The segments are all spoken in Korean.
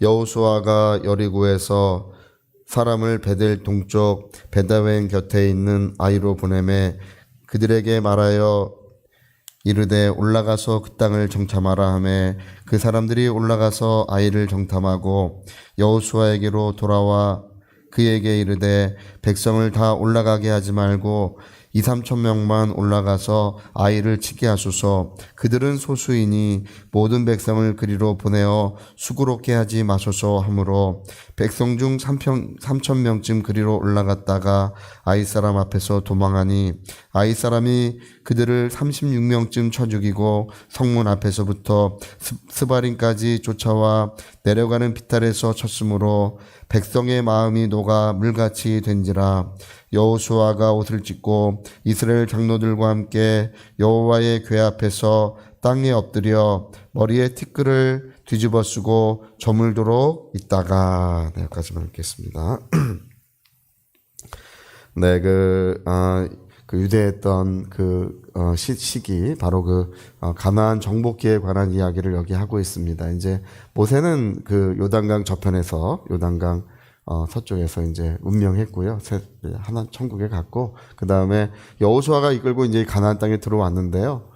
여호수아가 여리고에서 사람을 베델 동쪽 베다웬 곁에 있는 아이로 보내매 그들에게 말하여 이르되 올라가서 그 땅을 정탐하라 하매 그 사람들이 올라가서 아이를 정탐하고 여호수아에게로 돌아와 그에게 이르되 백성을 다 올라가게 하지 말고 이 삼천 명만 올라가서 아이를 치게 하소서. 그들은 소수이니 모든 백성을 그리로 보내어 수고롭게 하지 마소서 하므로 백성 중 삼천 삼천 명쯤 그리로 올라갔다가 아이 사람 앞에서 도망하니 아이 사람이 그들을 36명쯤 쳐 죽이고 성문 앞에서부터 스- 스바린까지 쫓아와 내려가는 비탈에서 쳤으므로 백성의 마음이 녹아 물같이 된지라 여호수아가 옷을 찢고 이스라엘 장로들과 함께 여호와의 궤 앞에서 땅에 엎드려 머리에 티끌을 뒤집어 쓰고 저물도록 있다가 네, 여기까지만 읽겠습니다. 네, 그, 아, 그 유대했던 그 어, 시, 시기 바로 그 어, 가나안 정복기에 관한 이야기를 여기 하고 있습니다. 이제 모세는 그 요단강 저편에서 요단강 어, 서쪽에서 이제 운명했고요. 세- 하나 천국에 갔고 그 다음에 여호수아가 이끌고 이제 가나안 땅에 들어왔는데요.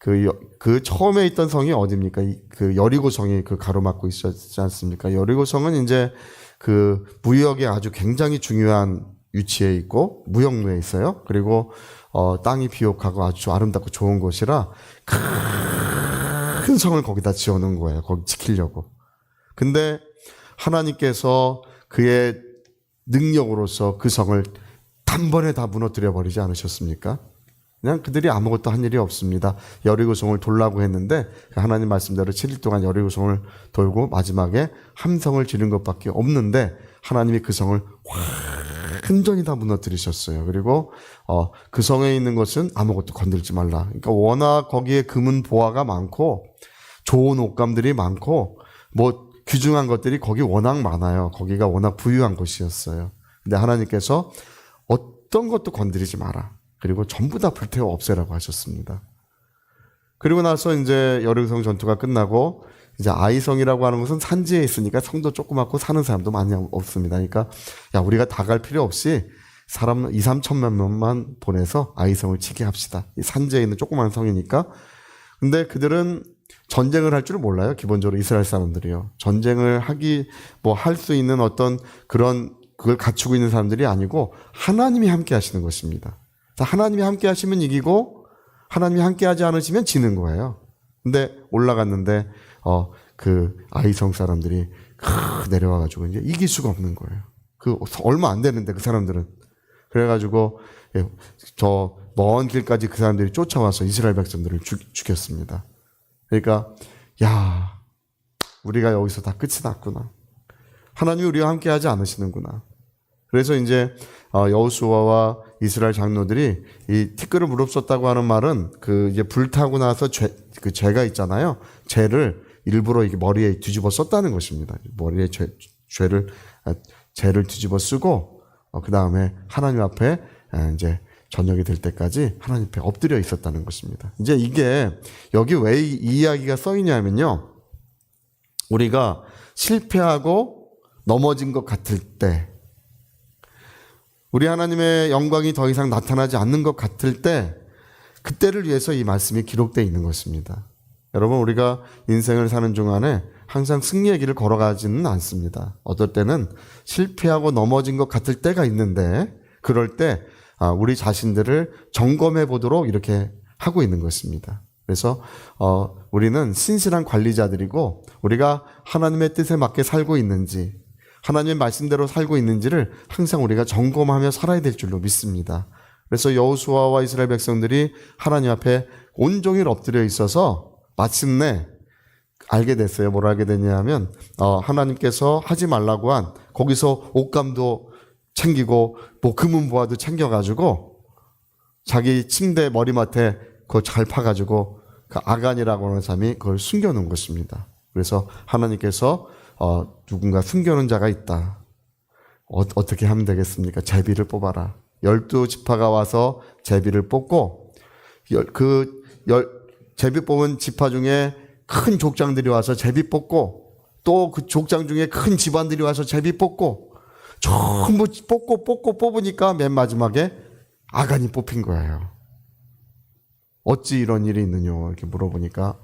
그, 여- 그 처음에 있던 성이 어디입니까? 이- 그 여리고 성이 그 가로막고 있었지 않습니까? 여리고 성은 이제 그 무역에 아주 굉장히 중요한 위치에 있고 무역로에 있어요. 그리고 어, 땅이 비옥하고 아주 아름답고 좋은 곳이라 큰 성을 거기다 지어놓은 거예요. 거기 지키려고. 근데 하나님께서 그의 능력으로서 그 성을 단번에 다 무너뜨려 버리지 않으셨습니까? 그냥 그들이 아무것도 한 일이 없습니다. 여리고성을 돌라고 했는데 하나님 말씀대로 7일 동안 여리고성을 돌고 마지막에 함성을 지른 것밖에 없는데 하나님이 그 성을 완전히 다 무너뜨리셨어요. 그리고 어, 그 성에 있는 것은 아무것도 건들지 말라. 그러니까 워낙 거기에 금은 보화가 많고 좋은 옷감들이 많고 뭐 귀중한 것들이 거기 워낙 많아요. 거기가 워낙 부유한 곳이었어요. 근데 하나님께서 어떤 것도 건드리지 마라. 그리고 전부 다 불태워 없애라고 하셨습니다. 그리고 나서 이제 여리고성 전투가 끝나고 이제 아이성이라고 하는 것은 산지에 있으니까 성도 조그맣고 사는 사람도 많이 없습니다. 그러니까 야 우리가 다 갈 필요 없이 사람 2, 3천만 명만 보내서 아이성을 치게 합시다. 이 산지에 있는 조그만 성이니까. 근데 그들은 전쟁을 할 줄을 몰라요. 기본적으로 이스라엘 사람들이요. 전쟁을 하기 뭐 할 수 있는 어떤 그런 그걸 갖추고 있는 사람들이 아니고 하나님이 함께 하시는 것입니다. 자, 하나님이 함께 하시면 이기고 하나님이 함께 하지 않으시면 지는 거예요. 근데 올라갔는데 어 그 아이성 사람들이 크 내려와 가지고 이제 이길 수가 없는 거예요. 그 얼마 안 되는데 그 사람들은 그래 가지고 예, 저먼 길까지 그 사람들이 쫓아와서 이스라엘 백성들을 죽, 죽였습니다. 그러니까 야 우리가 여기서 다 끝이 났구나. 하나님이 우리와 함께 하지 않으시는구나. 그래서 이제 어, 여호수아와 이스라엘 장로들이 이 티끌을 무릅썼다고 하는 말은 그 이제 불타고 나서 죄, 그 죄가 있잖아요. 죄를 일부러 이게 머리에 뒤집어 썼다는 것입니다. 머리에 죄, 죄를 아, 죄를 뒤집어 쓰고 그 다음에 하나님 앞에 아, 이제 저녁이 될 때까지 하나님 앞에 엎드려 있었다는 것입니다. 이제 이게 여기 왜 이 이야기가 써 있냐면요. 우리가 실패하고 넘어진 것 같을 때 우리 하나님의 영광이 더 이상 나타나지 않는 것 같을 때 그때를 위해서 이 말씀이 기록되어 있는 것입니다. 여러분 우리가 인생을 사는 중간에 항상 승리의 길을 걸어가지는 않습니다. 어떨 때는 실패하고 넘어진 것 같을 때가 있는데 그럴 때 아, 우리 자신들을 점검해 보도록 이렇게 하고 있는 것입니다. 그래서 어, 우리는 신실한 관리자들이고 우리가 하나님의 뜻에 맞게 살고 있는지 하나님의 말씀대로 살고 있는지를 항상 우리가 점검하며 살아야 될 줄로 믿습니다. 그래서 여호수아와 이스라엘 백성들이 하나님 앞에 온종일 엎드려 있어서 마침내 알게 됐어요. 뭘 알게 됐냐면 어, 하나님께서 하지 말라고 한 거기서 옷감도 챙기고 뭐 금은 보화도 챙겨가지고 자기 침대 머리맡에 그거 잘 파가지고 그 아간이라고 하는 사람이 그걸 숨겨놓은 것입니다. 그래서 하나님께서 어, 누군가 숨겨놓은 자가 있다. 어, 떻게 하면 되겠습니까? 제비를 뽑아라. 열두 지파가 와서 제비를 뽑고 열, 그 열, 제비 뽑은 지파 중에 큰 족장들이 와서 제비 뽑고 또 그 족장 중에 큰 집안들이 와서 제비 뽑고 전부 뽑고 뽑고 뽑으니까 맨 마지막에 아간이 뽑힌 거예요. 어찌 이런 일이 있느냐 이렇게 물어보니까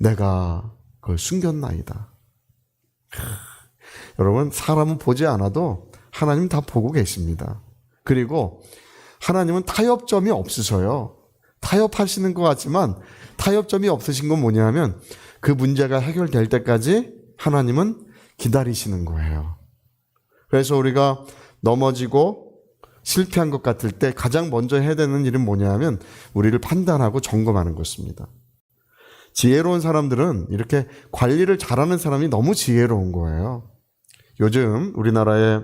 내가 그걸 숨겼나이다. 여러분 사람은 보지 않아도 하나님 다 보고 계십니다. 그리고 하나님은 타협점이 없으셔요. 타협하시는 것 같지만 타협점이 없으신 건 뭐냐면 그 문제가 해결될 때까지 하나님은 기다리시는 거예요. 그래서 우리가 넘어지고 실패한 것 같을 때 가장 먼저 해야 되는 일은 뭐냐면 우리를 판단하고 점검하는 것입니다. 지혜로운 사람들은 이렇게 관리를 잘하는 사람이 너무 지혜로운 거예요. 요즘 우리나라에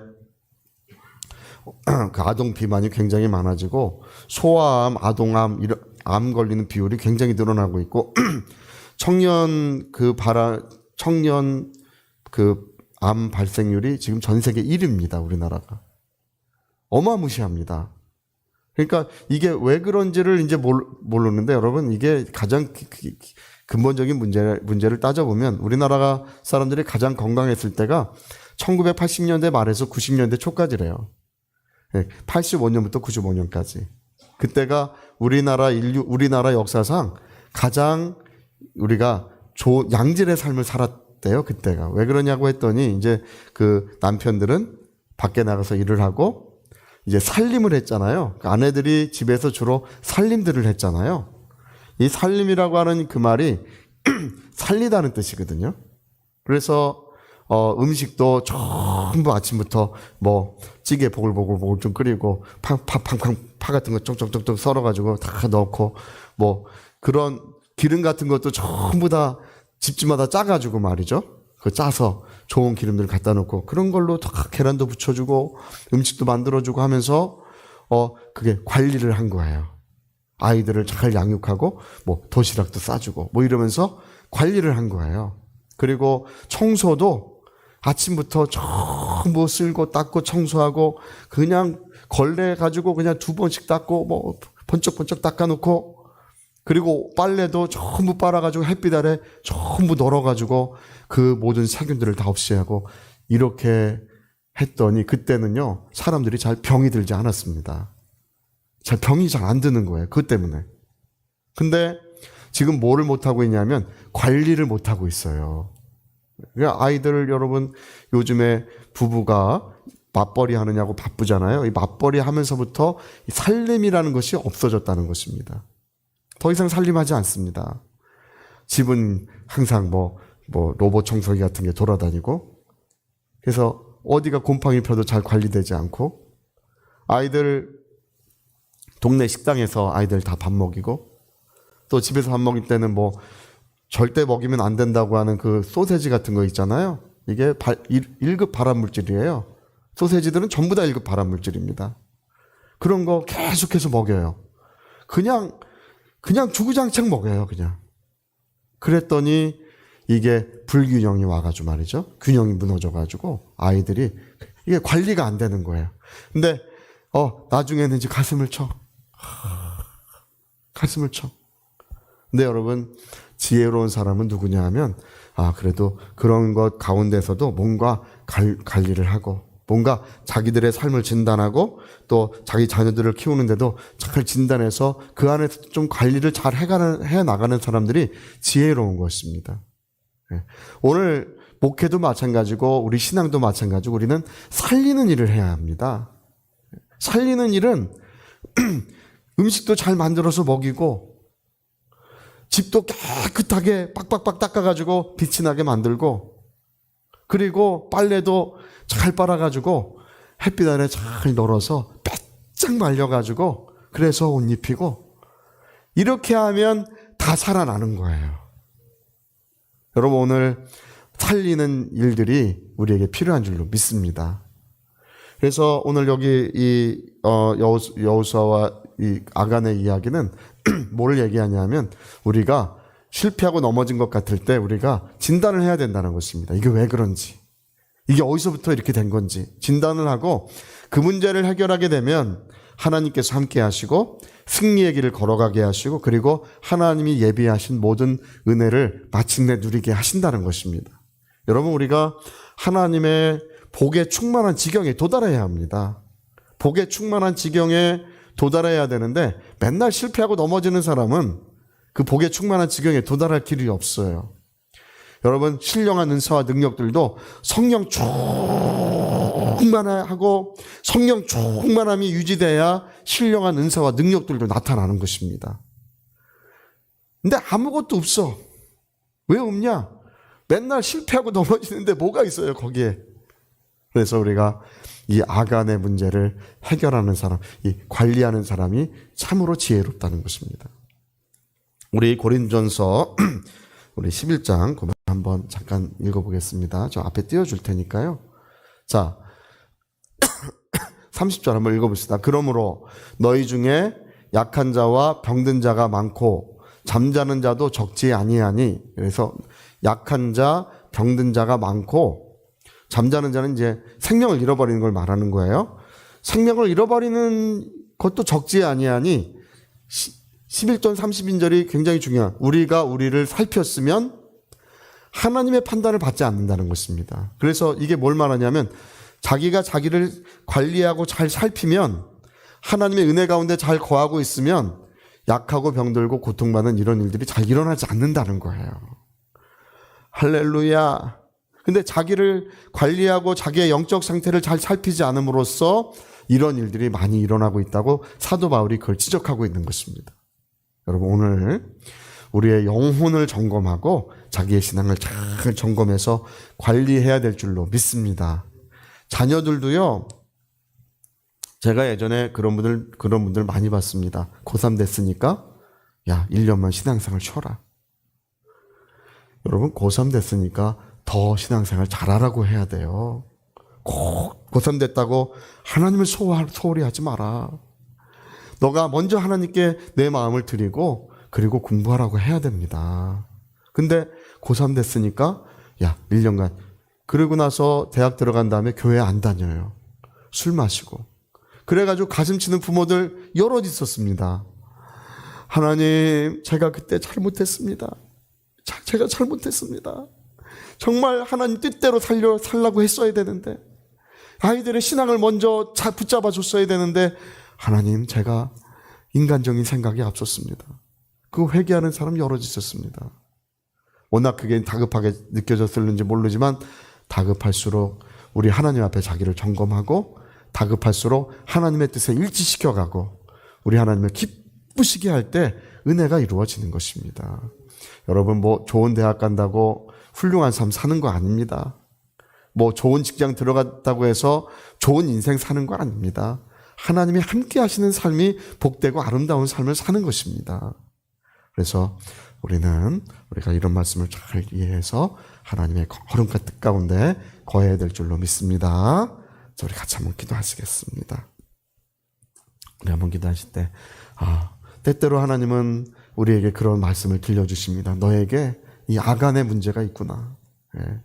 그 아동 비만이 굉장히 많아지고 소아암, 아동암, 이런 암 걸리는 비율이 굉장히 늘어나고 있고 청년 그 발아 청년 그 암 발생률이 지금 전 세계 1위입니다. 우리나라가 어마무시합니다. 그러니까 이게 왜 그런지를 이제 몰, 모르는데 여러분 이게 가장 근본적인 문제 문제를 따져보면 우리나라가 사람들이 가장 건강했을 때가 1980년대 말에서 90년대 초까지래요. 85년부터 95년까지. 그때가 우리나라 인류, 우리나라 역사상 가장 우리가 조, 양질의 삶을 살았 대요, 그때가. 왜 그러냐고 했더니 이제 그 남편들은 밖에 나가서 일을 하고 이제 살림을 했잖아요. 그 아내들이 집에서 주로 살림들을 했잖아요. 이 살림이라고 하는 그 말이 살리다는 뜻이거든요. 그래서 어, 음식도 전부 아침부터 뭐 찌개 보글보글보글 좀 끓이고 팡팡팡팡 파 같은 거 쫑쫑쫑쫑 썰어가지고 다 넣고 뭐 그런 기름 같은 것도 전부 다 집집마다 짜가지고 말이죠. 그 짜서 좋은 기름들 갖다 놓고 그런 걸로 다 계란도 부쳐주고 음식도 만들어주고 하면서 어 그게 관리를 한 거예요. 아이들을 잘 양육하고 뭐 도시락도 싸주고 뭐 이러면서 관리를 한 거예요. 그리고 청소도 아침부터 전부 쓸고 닦고 청소하고 그냥 걸레 가지고 그냥 두 번씩 닦고 뭐 번쩍번쩍 닦아놓고 그리고 빨래도 전부 빨아가지고 햇빛 아래 전부 널어가지고 그 모든 세균들을 다 없애하고 이렇게 했더니 그때는요 사람들이 잘 병이 들지 않았습니다. 잘 병이 잘 안 드는 거예요. 그것 때문에. 근데 지금 뭐를 못 하고 있냐면 관리를 못 하고 있어요. 그러니까 아이들 여러분 요즘에 부부가 맞벌이 하느냐고 바쁘잖아요. 이 맞벌이 하면서부터 이 살림이라는 것이 없어졌다는 것입니다. 더 이상 살림하지 않습니다. 집은 항상 뭐, 뭐 로봇 청소기 같은 게 돌아다니고 그래서 어디가 곰팡이 펴도 잘 관리되지 않고 아이들 동네 식당에서 아이들 다 밥 먹이고 또 집에서 밥 먹일 때는 뭐 절대 먹이면 안 된다고 하는 그 소세지 같은 거 있잖아요. 이게 발, 1급 발암 물질이에요. 소세지들은 전부 다 1급 발암 물질입니다. 그런 거 계속해서 먹여요. 그냥 그냥 주구장창 먹여요, 그냥. 그랬더니 이게 불균형이 와가지고 말이죠. 균형이 무너져가지고 아이들이 이게 관리가 안 되는 거예요. 근데 어 나중에는 이제 가슴을 쳐. 가슴을 쳐. 근데 여러분 지혜로운 사람은 누구냐 하면 아 그래도 그런 것 가운데서도 뭔가 관, 관리를 하고 뭔가 자기들의 삶을 진단하고 또 자기 자녀들을 키우는데도 잘 진단해서 그 안에서 좀 관리를 잘 해가는 해 나가는 사람들이 지혜로운 것입니다. 예. 오늘 목회도 마찬가지고 우리 신앙도 마찬가지고 우리는 살리는 일을 해야 합니다. 살리는 일은 음식도 잘 만들어서 먹이고 집도 깨끗하게 빡빡빡 닦아가지고 빛이 나게 만들고 그리고 빨래도 잘 빨아가지고 햇빛 아래 잘 널어서 빼짝 말려가지고 그래서 옷 입히고 이렇게 하면 다 살아나는 거예요. 여러분 오늘 살리는 일들이 우리에게 필요한 줄로 믿습니다. 그래서 오늘 여기 이 어, 여호수, 여호수아와 이 아간의 이야기는 뭘 얘기하냐면 우리가 실패하고 넘어진 것 같을 때 우리가 진단을 해야 된다는 것입니다. 이게 왜 그런지. 이게 어디서부터 이렇게 된 건지 진단을 하고 그 문제를 해결하게 되면 하나님께서 함께 하시고 승리의 길을 걸어가게 하시고 그리고 하나님이 예비하신 모든 은혜를 마침내 누리게 하신다는 것입니다. 여러분 우리가 하나님의 복에 충만한 지경에 도달해야 합니다. 복에 충만한 지경에 도달해야 되는데 맨날 실패하고 넘어지는 사람은 그 복에 충만한 지경에 도달할 길이 없어요. 여러분 신령한 은사와 능력들도 성령 충만하고 성령 충만함이 유지돼야 신령한 은사와 능력들도 나타나는 것입니다. 근데 아무것도 없어. 왜 없냐? 맨날 실패하고 넘어지는데 뭐가 있어요, 거기에. 그래서 우리가 이 아간의 문제를 해결하는 사람, 이 관리하는 사람이 참으로 지혜롭다는 것입니다. 우리 고린전서 우리 11장 그거 한번 잠깐 읽어보겠습니다. 저 앞에 띄워줄 테니까요. 자, 30절 한번 읽어봅시다. 그러므로 너희 중에 약한 자와 병든 자가 많고 잠자는 자도 적지 아니하니 그래서 약한 자, 병든 자가 많고 잠자는 자는 이제 생명을 잃어버리는 걸 말하는 거예요. 생명을 잃어버리는 것도 적지 아니하니 11절 30인절이 굉장히 중요한 우리가 우리를 살폈으면 하나님의 판단을 받지 않는다는 것입니다. 그래서 이게 뭘 말하냐면 자기가 자기를 관리하고 잘 살피면 하나님의 은혜 가운데 잘 거하고 있으면 약하고 병들고 고통받는 이런 일들이 잘 일어나지 않는다는 거예요. 할렐루야. 근데 자기를 관리하고 자기의 영적 상태를 잘 살피지 않음으로써 이런 일들이 많이 일어나고 있다고 사도 바울이 그걸 지적하고 있는 것입니다. 여러분 오늘 우리의 영혼을 점검하고 자기의 신앙을 잘 점검해서 관리해야 될 줄로 믿습니다. 자녀들도요. 제가 예전에 그런 분들 그런 분들 많이 봤습니다. 고3 됐으니까 야, 1년만 신앙생활 쉬어라. 여러분 고3 됐으니까 더 신앙생활 잘하라고 해야 돼요. 꼭 고3 됐다고 하나님을 소홀히 하지 마라. 너가 먼저 하나님께 내 마음을 드리고 그리고 공부하라고 해야 됩니다. 근데 고3 됐으니까 야, 1년간 그러고 나서 대학 들어간 다음에 교회 안 다녀요. 술 마시고. 그래 가지고 가슴 치는 부모들 여럿 있었습니다. 하나님, 제가 그때 잘못했습니다. 자- 제가 잘못했습니다. 정말 하나님 뜻대로 살려, 살라고 했어야 되는데, 아이들의 신앙을 먼저 잘 붙잡아 줬어야 되는데, 하나님, 제가 인간적인 생각이 앞섰습니다. 그 회개하는 사람 여럿 있었습니다. 워낙 그게 다급하게 느껴졌을는지 모르지만, 다급할수록 우리 하나님 앞에 자기를 점검하고, 다급할수록 하나님의 뜻에 일치시켜가고, 우리 하나님을 기쁘시게 할 때 은혜가 이루어지는 것입니다. 여러분, 뭐 좋은 대학 간다고 훌륭한 삶 사는 거 아닙니다. 뭐 좋은 직장 들어갔다고 해서 좋은 인생 사는 거 아닙니다. 하나님이 함께 하시는 삶이 복되고 아름다운 삶을 사는 것입니다. 그래서 우리는 우리가 이런 말씀을 잘 이해해서 하나님의 거룩한 뜻 가운데 거해야 될 줄로 믿습니다. 자, 우리 같이 한번 기도하시겠습니다. 우리 한번 기도하실 때, 아, 때때로 하나님은 우리에게 그런 말씀을 들려주십니다. 너에게 이 아간의 문제가 있구나. 예.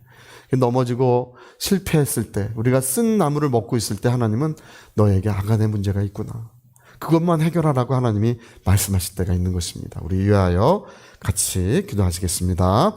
넘어지고 실패했을 때, 우리가 쓴 나무를 먹고 있을 때 하나님은 너에게 아간의 문제가 있구나. 그것만 해결하라고 하나님이 말씀하실 때가 있는 것입니다. 우리 위하여 같이 기도하시겠습니다.